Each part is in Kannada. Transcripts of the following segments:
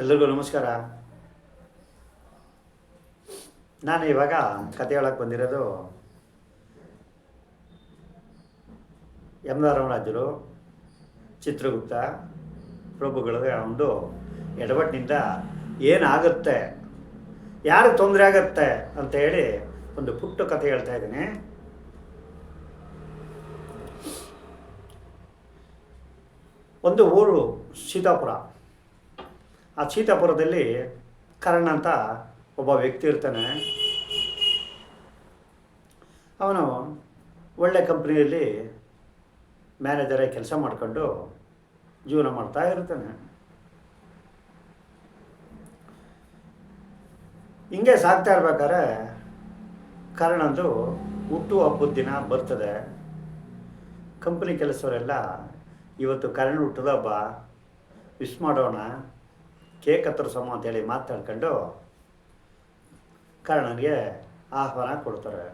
ಎಲ್ರಿಗೂ ನಮಸ್ಕಾರ. ನಾನು ಇವಾಗ ಕತೆ ಹೇಳಕ್ಕೆ ಬಂದಿರೋದು ಯಮಧರ್ಮರಾಜರು ಚಿತ್ರಗುಪ್ತ ಪ್ರಭುಗಳ ಒಂದು ಎಡವಟ್ಟಿನಿಂದ ಏನಾಗುತ್ತೆ, ಯಾರು ತೊಂದರೆ ಆಗತ್ತೆ ಅಂತ ಹೇಳಿ ಒಂದು ಪುಟ್ಟ ಕತೆ ಹೇಳ್ತಾ ಇದ್ದೀನಿ. ಒಂದು ಊರು ಸೀತಾಪುರ. ಆ ಚೀತಾಪುರದಲ್ಲಿ ಕರ್ಣ ಅಂತ ಒಬ್ಬ ವ್ಯಕ್ತಿ ಇರ್ತಾನೆ. ಅವನು ಒಳ್ಳೆ ಕಂಪ್ನಿಯಲ್ಲಿ ಮ್ಯಾನೇಜರಾಗಿ ಕೆಲಸ ಮಾಡ್ಕೊಂಡು ಜೀವನ ಮಾಡ್ತಾ ಇರ್ತಾನೆ. ಹಿಂಗೆ ಸಾಕ್ತಾ ಇರ್ಬೇಕಾದ್ರೆ ಕರ್ಣಂದು ಹುಟ್ಟು ಹಬ್ಬದ ದಿನ ಬರ್ತದೆ. ಕಂಪ್ನಿ ಕೆಲಸವರೆಲ್ಲ ಇವತ್ತು ಕರ್ಣ ಹುಟ್ಟದ ಹಬ್ಬ, ವಿಶ್ ಮಾಡೋಣ ಕೇಕ್ ಕತ್ತರಿಸೋಣ ಅಂತೇಳಿ ಮಾತಾಡ್ಕೊಂಡು ಕರ್ಣನಿಗೆ ಆಹ್ವಾನ ಕೊಡ್ತಾರೆ.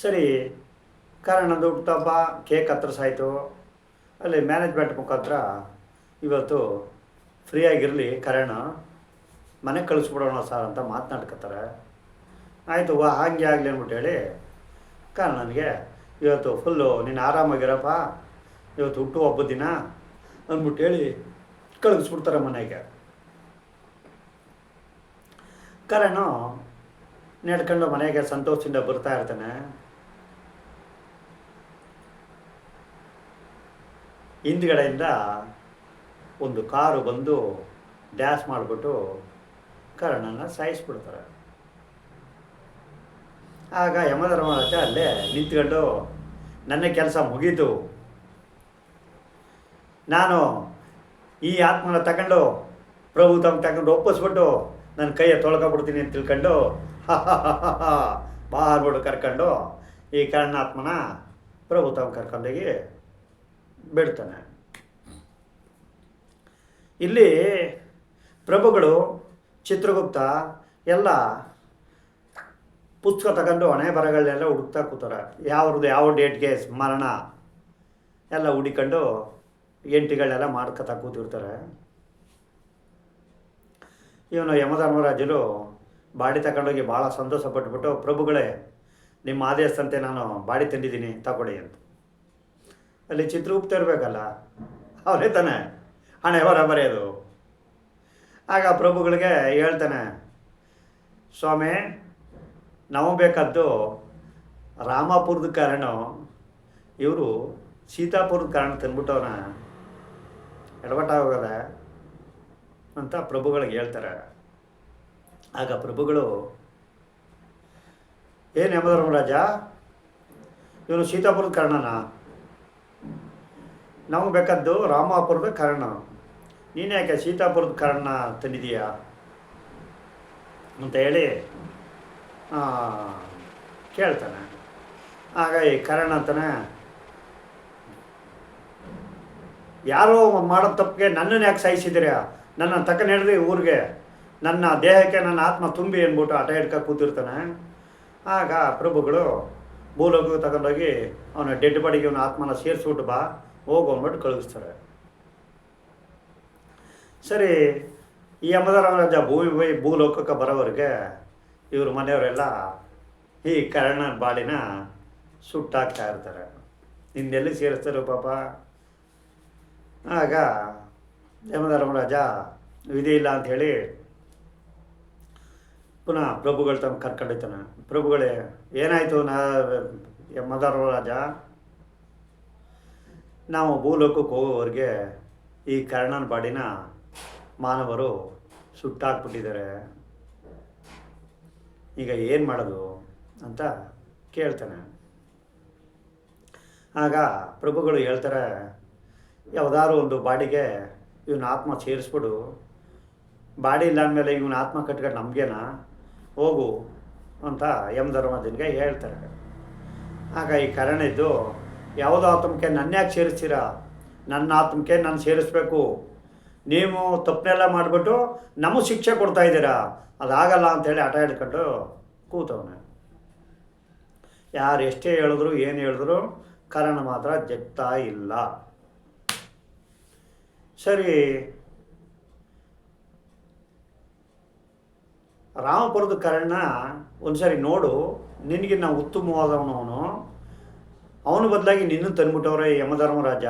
ಸರಿ ಕರ್ಣಂದು ಹುಟ್ಟುಹಬ್ಬ ಕೇಕ್ ಕತ್ತರಿಸಾಯ್ತು ಅಲ್ಲಿ ಮ್ಯಾನೇಜ್ಮೆಂಟ್ ಮುಖಾಂತರ ಇವತ್ತು ಫ್ರೀಯಾಗಿರಲಿ ಕರ್ಣ, ಮನೆಗೆ ಕಳಿಸ್ಬಿಡೋಣ ಸರ್ ಅಂತ ಮಾತನಾಡ್ಕೊತಾರೆ ಆಯಿತು, ವಾ, ಹಾಗೆ ಆಗಲಿ ಅಂದ್ಬಿಟ್ಟು ಹೇಳಿ ಕರ್ಣನಿಗೆ ಇವತ್ತು ಫುಲ್ಲು ನೀನು ಆರಾಮಾಗಿರಪ್ಪ, ಇವತ್ತು ಹುಟ್ಟು ಹಬ್ಬದ ದಿನ ಅಂದ್ಬಿಟ್ಟು ಹೇಳಿ ಕಳಿಸ್ಬಿಡ್ತಾರೆ ಮನೆಗೆ. ಕರಣು ನಡ್ಕೊಂಡು ಮನೆಗೆ ಸಂತೋಷದಿಂದ ಬರ್ತಾ ಇರ್ತಾನೆ. ಹಿಂದ್ಗಡೆಯಿಂದ ಒಂದು ಕಾರು ಬಂದು ಡ್ಯಾಶ್ ಮಾಡಿಬಿಟ್ಟು ಕರ್ಣನ ಸಾಯಿಸ್ಬಿಡ್ತಾರೆ. ಆಗ ಯಮಧರ್ಮರಾಜ ಅಲ್ಲೇ ನಿಂತ್ಕೊಂಡು, ನನ್ನ ಕೆಲಸ ಮುಗೀತು. ನಾನು ಈ ಆತ್ಮನ ತಗೊಂಡು, ಪ್ರಭು ತಮ್ಮ ತಗೊಂಡು ಒಪ್ಪಿಸ್ಬಿಟ್ಟು ನನ್ನ ಕೈಯ ತೊಳ್ಕೊಬಿಡ್ತೀನಿ ಅಂತ ತಿಳ್ಕೊಂಡು ಬಾರ್ಬಿಟ್ಟು ಕರ್ಕೊಂಡು, ಈ ಕರ್ಣಾತ್ಮನ ಪ್ರಭು ತಮ್ಮ ಕರ್ಕೊಂಡೋಗಿ ಬಿಡ್ತಾನೆ. ಇಲ್ಲಿ ಪ್ರಭುಗಳು ಚಿತ್ರಗುಪ್ತ ಎಲ್ಲ ಪುಸ್ತಕ ತಗೊಂಡು ಹಣೆ ಬರಗಳನ್ನೆಲ್ಲ ಹುಡುಕ್ತಾ ಕೂತಾರೆ. ಯಾವ್ರದ್ದು, ಯಾವ ಡೇಟ್ಗೆ ಸ್ಮರಣ? ಎಲ್ಲ ಹುಡಿಕೊಂಡು ಎಂಟಿಗಳನ್ನೆಲ್ಲ ಮಾಡ್ಕೊತಾ ಕೂತಿರ್ತಾರೆ ಇವನು ಯಮಧರ್ಮರಾಜರು ಬಾಡಿ ತಗೊಂಡೋಗಿ ಭಾಳ ಸಂತೋಷ ಪಟ್ಟುಬಿಟ್ಟು ಪ್ರಭುಗಳೇ, ನಿಮ್ಮ ಆದೇಶದಂತೆ ನಾನು ಬಾಡಿ ತಂದಿದ್ದೀನಿ, ತಗೊಳ್ಳಿ ಅಂತ. ಅಲ್ಲಿ ಚಿತ್ರಗುಪ್ತ ಇರಬೇಕಲ್ಲ, ಅವನೇ ತಾನೆ, ಹಣೆ, ಹೊರ ಬರೆಯೋದು ಆಗ ಪ್ರಭುಗಳಿಗೆ ಹೇಳ್ತಾನೆ, ಸ್ವಾಮಿ, ನಾವು ಬೇಕಾದ್ದು ರಾಮಾಪುರದ ಕಾರಣ, ಇವರು ಸೀತಾಪುರದ ಕಾರಣ ತಂದ್ಬಿಟ್ಟು ಎಡವಟ್ಟ ಹೋಗದೆ ಅಂತ ಪ್ರಭುಗಳಿಗೆ ಹೇಳ್ತಾರೆ. ಆಗ ಪ್ರಭುಗಳು ಏನು ಯಮಧರ್ಮರಾಜ ಇವನು ಸೀತಾಪುರದ ಕಾರಣನಾ? ನಮಗೆ ಬೇಕಾದ್ದು ರಾಮಾಪುರದ ಕಾರಣ. ನೀನು ಯಾಕೆ ಸೀತಾಪುರದ ಕಾರಣ ತಂದಿದೀಯಾ ಅಂತ ಹೇಳಿ ಕೇಳ್ತಾನೆ. ಆಗ ಈ ಕರ್ಣ ಅಂತಾನೆ ಯಾರೋ ಮಾಡೋ ತಪ್ಪಿಗೆ ನನ್ನನ್ನು ಯಾಕೆ ಸಾಯಿಸಿದ್ದೀರಾ? ನನ್ನ ತಕ್ಕ ನಡೆದ್ರಿ ಊರಿಗೆ. ನನ್ನ ದೇಹಕ್ಕೆ ನನ್ನ ಆತ್ಮ ತುಂಬಿ ಅಂದ್ಬಿಟ್ಟು ಆಟ ಹಿಡ್ಕ ಕೂತಿರ್ತಾನೆ. ಆಗ ಪ್ರಭುಗಳು ಭೂಲೋಕ ತಗೊಂಡೋಗಿ ಅವನ ಡೆಡ್ ಬಾಡಿಗೆ ಅವನ ಆತ್ಮನ ಸೇರಿಸ್ಬಿಟ್ಟು ಬಾ, ಹೋಗು ಅಂದ್ಬಿಟ್ಟು ಕಳಿಸ್ತಾರೆ ಸರಿ, ಈ ಯಮಧರ್ಮರಾಜ ಭೂಮಿ ಬೈ ಭೂಲೋಕಕ್ಕೆ ಬರೋವರೆಗೆ ಇವ್ರ ಮನೆಯವರೆಲ್ಲ ಈ ಕರ್ಣನ ಬಾಳಿನ ಸುಟ್ಟಾಗ್ತಾ ಇರ್ತಾರೆ. ಹಿಂದೆಲ್ಲಿ ಸೇರಿಸ್ತಾರೆ ಪಾಪ? ಆಗ ಯಮಧರ್ಮರಾಜ ವಿಧಿ ಇಲ್ಲ ಅಂಥೇಳಿ ಪುನಃ ಪ್ರಭುಗಳು ತಮ್ಮ ಕರ್ಕೊಂಡಿತಾನೆ. ಪ್ರಭುಗಳೇ, ಏನಾಯಿತು ನಾ ಯಮಧರ್ಮರಾಜ ನಾವು ಭೂಲೋಕಕ್ಕೆ ಹೋಗೋವರೆಗೆ ಈ ಕರ್ಣನ ಬಾಡಿನ ಮಾನವರು ಸುಟ್ಟಾಕ್ಬಿಟ್ಟಿದ್ದಾರೆ. ಈಗ ಏನು ಮಾಡೋದು ಅಂತ ಕೇಳ್ತಾನೆ. ಆಗ ಪ್ರಭುಗಳು ಹೇಳ್ತಾರೆ ಯಾವುದಾದ್ರು ಒಂದು ಬಾಡಿಗೆ ಇವನ ಆತ್ಮ ಸೇರಿಸ್ಬಿಡು. ಬಾಡಿ ಇಲ್ಲ ಅಂದಮೇಲೆ ಇವನ ಆತ್ಮ ಕಟ್ಕೊಂಡು ನಮಗೇನಾ? ಹೋಗು ಅಂತ ಯಮ ಹೇಳ್ತಾರೆ. ಆಗ ಈ ಕರಣ ಇದ್ದು ಯಾವುದೋ ಆತ್ಮಕ್ಕೆ ನನ್ನ ಯಾಕೆ ಸೇರಿಸ್ತೀರಾ? ನನ್ನ ಆತ್ಮಕ್ಕೆ ನಾನು ಸೇರಿಸ್ಬೇಕು. ನೀವು ತಪ್ಪನೆಲ್ಲ ಮಾಡಿಬಿಟ್ಟು ನಮಗೆ ಶಿಕ್ಷೆ ಕೊಡ್ತಾ ಇದ್ದೀರಾ? ಅದಾಗಲ್ಲ ಅಂತೇಳಿ ಹಠ ಹಿಡ್ಕೊಂಡು ಕೂತವನೆ. ಯಾರು ಎಷ್ಟೇ ಹೇಳಿದ್ರು, ಏನು ಹೇಳಿದ್ರು ಕರಣ ಮಾತ್ರ ಜಗ್ತಾ ಇಲ್ಲ. ಸರಿ. ರಾಮಪುರದ ಕರ್ಣ ಒಂದ್ಸರಿ ನೋಡು, ನಿನಗೆ ನಾವು ಉತ್ತಮವಾದವನು ಅವನು ಅವನು ಬದಲಾಗಿ ನಿನ್ನೂ ತಂದ್ಬಿಟ್ಟವ್ರೆ ಯಮಧರ್ಮರಾಜ.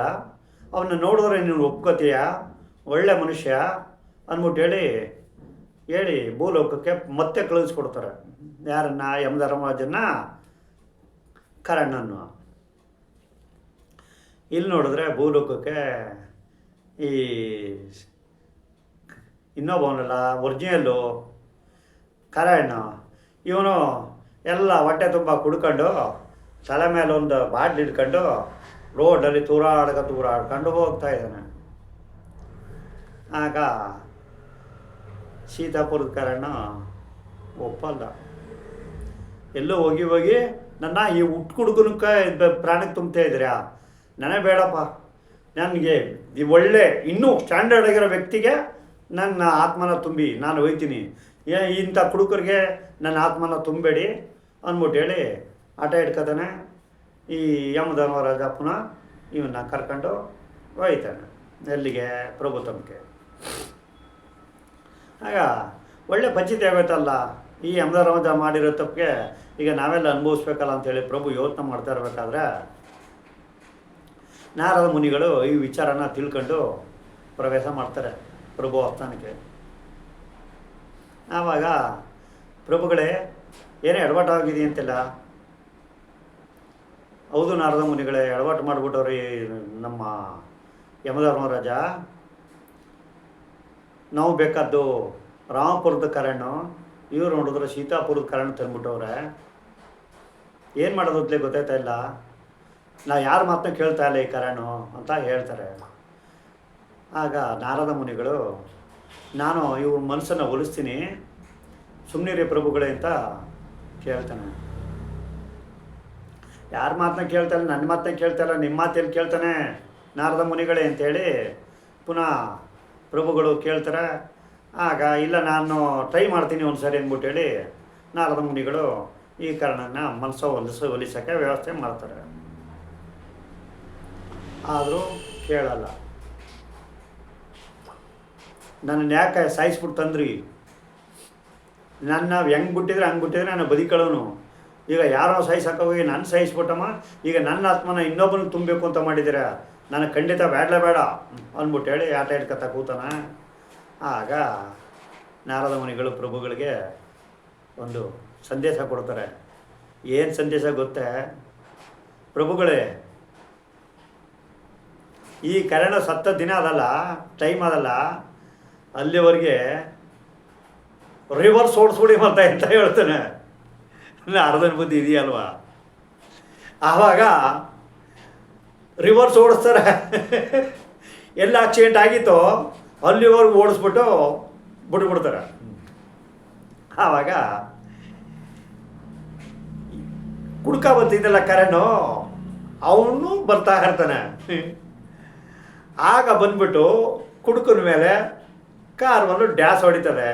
ಅವನ್ನ ನೋಡಿದ್ರೆ ನೀನು ಒಪ್ಕೋತೀಯ? ಒಳ್ಳೆ ಮನುಷ್ಯ ಅಂದ್ಬಿಟ್ಟು ಹೇಳಿ ಹೇಳಿ ಭೂಲೋಕಕ್ಕೆ ಮತ್ತೆ ಕಳಿಸ್ಕೊಡ್ತಾರೆ ಯಾರನ್ನ? ಯಮಧರ್ಮರಾಜನ್ನ? ಕರಣನ ಇಲ್ಲಿ ನೋಡಿದ್ರೆ ಭೂಲೋಕಕ್ಕೆ ಈ ಇನ್ನೊಬ್ಬವನಲ್ಲ ಒರಿಜಿನಲ್ಲು ಕರಣ್ಣ ಇವನು ಎಲ್ಲ ಹೊಟ್ಟೆ ತುಂಬ ಕುಡ್ಕೊಂಡು ತಲೆ ಮೇಲೆ ಒಂದು ಬಾಟ್ಲಿ ಇಟ್ಕೊಂಡು ರೋಡಲ್ಲಿ ತೂರಾಡ್ಕ ತೂರಾಡ್ಕೊಂಡು ಹೋಗ್ತಾ ಇದ್ದಾನೆ. ಆಗ ಸೀತಾಪುರದ ಕರಣ್ಣ ಒಪ್ಪಲ್ಲ. ಎಲ್ಲೋ ಹೋಗಿ ಹೋಗಿ, ನನ್ನ ಈ ಹುಟ್ಟು ಕುಡುಕನಕ್ಕೆ ಪ್ರಾಣಕ್ಕೆ ತುಂಬ್ತಾ ಇದ್ದೀರಾ? ನನಗೆ ಬೇಡಪ್ಪ. ನನಗೆ ಈ ಒಳ್ಳೆ, ಇನ್ನೂ ಸ್ಟ್ಯಾಂಡರ್ಡ್ ಆಗಿರೋ ವ್ಯಕ್ತಿಗೆ ನನ್ನ ಆತ್ಮನ ತುಂಬಿ, ನಾನು ಹೋಯ್ತೀನಿ ಏ, ಇಂಥ ಕುಡುಕರಿಗೆ ನನ್ನ ಆತ್ಮನ ತುಂಬಬೇಡಿ ಅಂದ್ಬಿಟ್ಟು ಹೇಳಿ ಆಟ ಇಟ್ಕೋತಾನೆ ಈ ಯಮಧರ್ಮರಾಜ ಪುನಃ ಇವನ್ನ ಕರ್ಕೊಂಡು ಹೋಯ್ತಾನೆ ಎಲ್ಲಿಗೆ ಪ್ರಭುತ್ವಕ್ಕೆ. ಆಗ ಒಳ್ಳೆ ಪಂಚಿತಿ ಆಗೋಯ್ತಲ್ಲ, ಈ ಯಮಧರ್ಮರಾಜ ಮಾಡಿರೋ ತಪ್ಪಿಗೆ ಈಗ ನಾವೆಲ್ಲ ಅನುಭವಿಸ್ಬೇಕಲ್ಲ ಅಂತೇಳಿ ಪ್ರಭು ಯೋಚನೆ ಮಾಡ್ತಾ ಇರಬೇಕಾದ್ರೆ ನಾರದ ಮುನಿಗಳು ಈ ವಿಚಾರನ ತಿಳ್ಕೊಂಡು ಪ್ರವೇಶ ಮಾಡ್ತಾರೆ ಪ್ರಭು ಆಸ್ಥಾನಕ್ಕೆ. ಆವಾಗ ಪ್ರಭುಗಳೇ, ಏನೇ ಎಡವಟ್ಟಾಗಿದೆ ಅಂತೆಲ್ಲ? ಹೌದು ನಾರದ ಮುನಿಗಳೇ ಎಡವಟ್ಟು ಮಾಡಿಬಿಟ್ಟವ್ರಿ ನಮ್ಮ ಯಮಧರ್ಮರಾಜ ನಾವು ಬೇಕಾದ್ದು ರಾಮಪುರದ ಕರಣ್ಣು, ಇವ್ರು ನೋಡಿದ್ರೆ ಸೀತಾಪುರದ ಕರಣ್ ತಂದ್ಬಿಟ್ಟವ್ರೆ. ಏನು ಮಾಡೋದು ಗೊತ್ತಾಯ್ತಾ ಇಲ್ಲ? ನಾ ಯಾರ ಮಾತನ್ನ ಕೇಳ್ತಾ ಇಲ್ಲ ಈ ಕರಣು ಅಂತ ಹೇಳ್ತಾರೆ. ಆಗ ನಾರದ ಮುನಿಗಳು, ನಾನು ಇವ್ರ ಮನಸ್ಸನ್ನು ಒಲಿಸ್ತೀನಿ. ಸುಮ್ಮನಿರಿ ಪ್ರಭುಗಳೇ ಅಂತ ಕೇಳ್ತಾನೆ. ಯಾರ ಮಾತನ್ನ ಕೇಳ್ತಾನೆ ನನ್ನ ಮಾತನ್ನ ಕೇಳ್ತಾಯಿಲ್ಲ ನಿಮ್ಮ ಮಾತೇನು ಕೇಳ್ತಾನೆ? ನಾರದ ಮುನಿಗಳೇ ಅಂತೇಳಿ ಪುನಃ ಪ್ರಭುಗಳು ಕೇಳ್ತಾರೆ. ಆಗ, ಇಲ್ಲ, ನಾನು ಟ್ರೈ ಮಾಡ್ತೀನಿ ಒಂದು ಸರಿ ಅಂದ್ಬಿಟ್ಟು ಹೇಳಿ ನಾರದ ಮುನಿಗಳು ಈ ಕಾರಣನ ಮನಸ್ಸು ಹೊಲಿಸ ಹೊಲಿಸೋಕ್ಕೆ ವ್ಯವಸ್ಥೆ ಮಾಡ್ತಾರೆ. ಆದರೂ ಕೇಳಲ್ಲ. ನನ್ನ ಯಾಕೆ ಸಾಯಿಸ್ಬಿಟ್ಟು ತಂದ್ರಿ. ನನ್ನ ಹೆಂಗೆ ಬಿಟ್ಟಿದ್ರೆ ಹಂಗೆ ಬಿಟ್ಟಿದ್ರೆ ನಾನು ಬದುಕಳೋನು ಈಗ ಯಾರೋ ಹೋಗಿ ನಾನು ಸಾಯಿಸ್ಬಿಟ್ಟಮ್ಮ, ಈಗ ನನ್ನ ಆತ್ಮನ ಇನ್ನೊಬ್ಬನಿಗೆ ತುಂಬಬೇಕು ಅಂತ ಮಾಡಿದ್ದೀರಾ? ನನಗೆ ಖಂಡಿತ ಬೇಡಲೇ ಬೇಡ, ಅಂದ್ಬಿಟ್ಟು ಹೇಳಿ ಆಟ ಇಟ್ಕೊತ ಕೂತಾನ. ಆಗ ನಾರದ ಮುನಿಗಳು ಪ್ರಭುಗಳಿಗೆ ಒಂದು ಸಂದೇಶ ಕೊಡ್ತಾರೆ. ಏನು ಸಂದೇಶ ಗೊತ್ತೇ? ಪ್ರಭುಗಳೇ ಈ ಕರೆಂಟ್ ಸತ್ತ ದಿನ ಅದಲ್ಲ ಟೈಮ್ ಅದಲ್ಲ, ಅಲ್ಲಿವರೆಗೆ ರಿವರ್ಸ್ ಓಡಿಸ್ಬಿಡಿ ಮತ್ತೆ ಅಂತ ಹೇಳ್ತಾನೆ. ಅರ್ಧನ ಬುದ್ಧಿ ಇದೆಯಲ್ವಾ? ಆವಾಗ ರಿವರ್ಸ್ ಓಡಿಸ್ತಾರೆ. ಎಲ್ಲ ಆಕ್ಸಿಡೆಂಟ್ ಆಗಿತ್ತೋ, ಅಲ್ಲಿವರೆಗೂ ಓಡಿಸ್ಬಿಟ್ಟು ಬಿಟ್ಬಿಡ್ತಾರೆ. ಆವಾಗ ಕುಡ್ಕ ಬಂತಿದ್ದಲ್ಲ ಕರೆಂಟು ಅವನು ಬರ್ತಾ ಇರ್ತಾನೆ. ಆಗ ಬಂದ್ಬಿಟ್ಟು ಕುಡುಕನ ಮೇಲೆ ಕಾರ್ ಬಂದು ಡ್ಯಾಸ್ ಹೊಡಿತದೆ.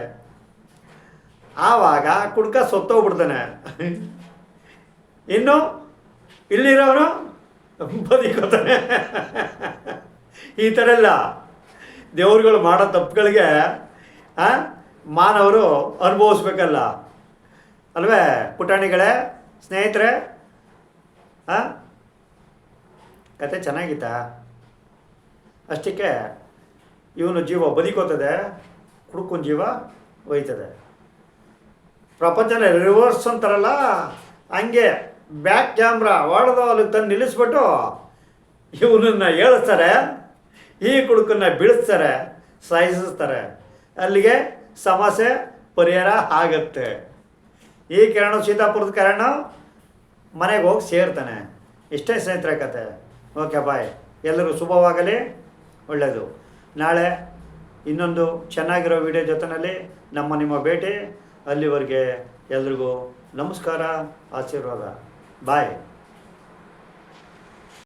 ಆವಾಗ ಕುಡ್ಕ ಸೊತ್ತೋಗ್ಬಿಡ್ತಾನೆ. ಇನ್ನು ಇಲ್ಲಿರೋನು ಬದುಕೋತಾನೆ ಈ ಥರ ಎಲ್ಲ ದೇವ್ರುಗಳು ಮಾಡೋ ತಪ್ಪುಗಳಿಗೆ ಮಾನವರು ಅನುಭವಿಸ್ಬೇಕಲ್ಲ. ಅಲ್ವೇ ಪುಟಾಣಿಗಳೇ, ಸ್ನೇಹಿತರೆ ಕತೆ ಚೆನ್ನಾಗಿತ್ತಾ? ಅಷ್ಟಕ್ಕೆ ಇವನು ಜೀವ ಬದುಕೋತದೆ ಕುಡ್ಕೊಂಡು ಜೀವ ಒಯ್ತದೆ. ಪ್ರಪಂಚನ ರಿವರ್ಸ್ ಅಂತಾರಲ್ಲ, ಹಂಗೆ ಬ್ಯಾಕ್ ಕ್ಯಾಮ್ರಾ ಹೊಡೆದು ಅಲ್ಲಿಗೆ ತಂದು ನಿಲ್ಲಿಸ್ಬಿಟ್ಟು ಇವನನ್ನು ಏಳಿಸ್ತಾರೆ, ಈ ಕುಡುಕನ್ನ ಬೀಳಿಸ್ತಾರೆ, ಸಾಯಿಸ್ತಾರೆ. ಅಲ್ಲಿಗೆ ಸಮಸ್ಯೆ, ಪರಿಹಾರ ಆಗತ್ತೆ. ಈ ಕಿರಣ ಸೀತಾಪುರದ ಕಿರಣ ಮನೆಗೆ ಹೋಗಿ ಸೇರ್ತಾನೆ. ಇಷ್ಟೇ ಸ್ನೇಹಿತರೆ ಕತೆ. ಓಕೆ ಬಾಯ್ ಎಲ್ಲರಿಗೂ ಶುಭವಾಗಲಿ. ಒಳ್ಳೆಯದು ನಾಳೆ ಇನ್ನೊಂದು ಚೆನ್ನಾಗಿರೋ ವಿಡಿಯೋ ಜೊತೆಯಲ್ಲಿ ನಮ್ಮ ನಿಮ್ಮ ಭೇಟಿ ಅಲ್ಲಿವರೆಗೆ ಎಲ್ರಿಗೂ ನಮಸ್ಕಾರ ಆಶೀರ್ವಾದ. ಬಾಯ್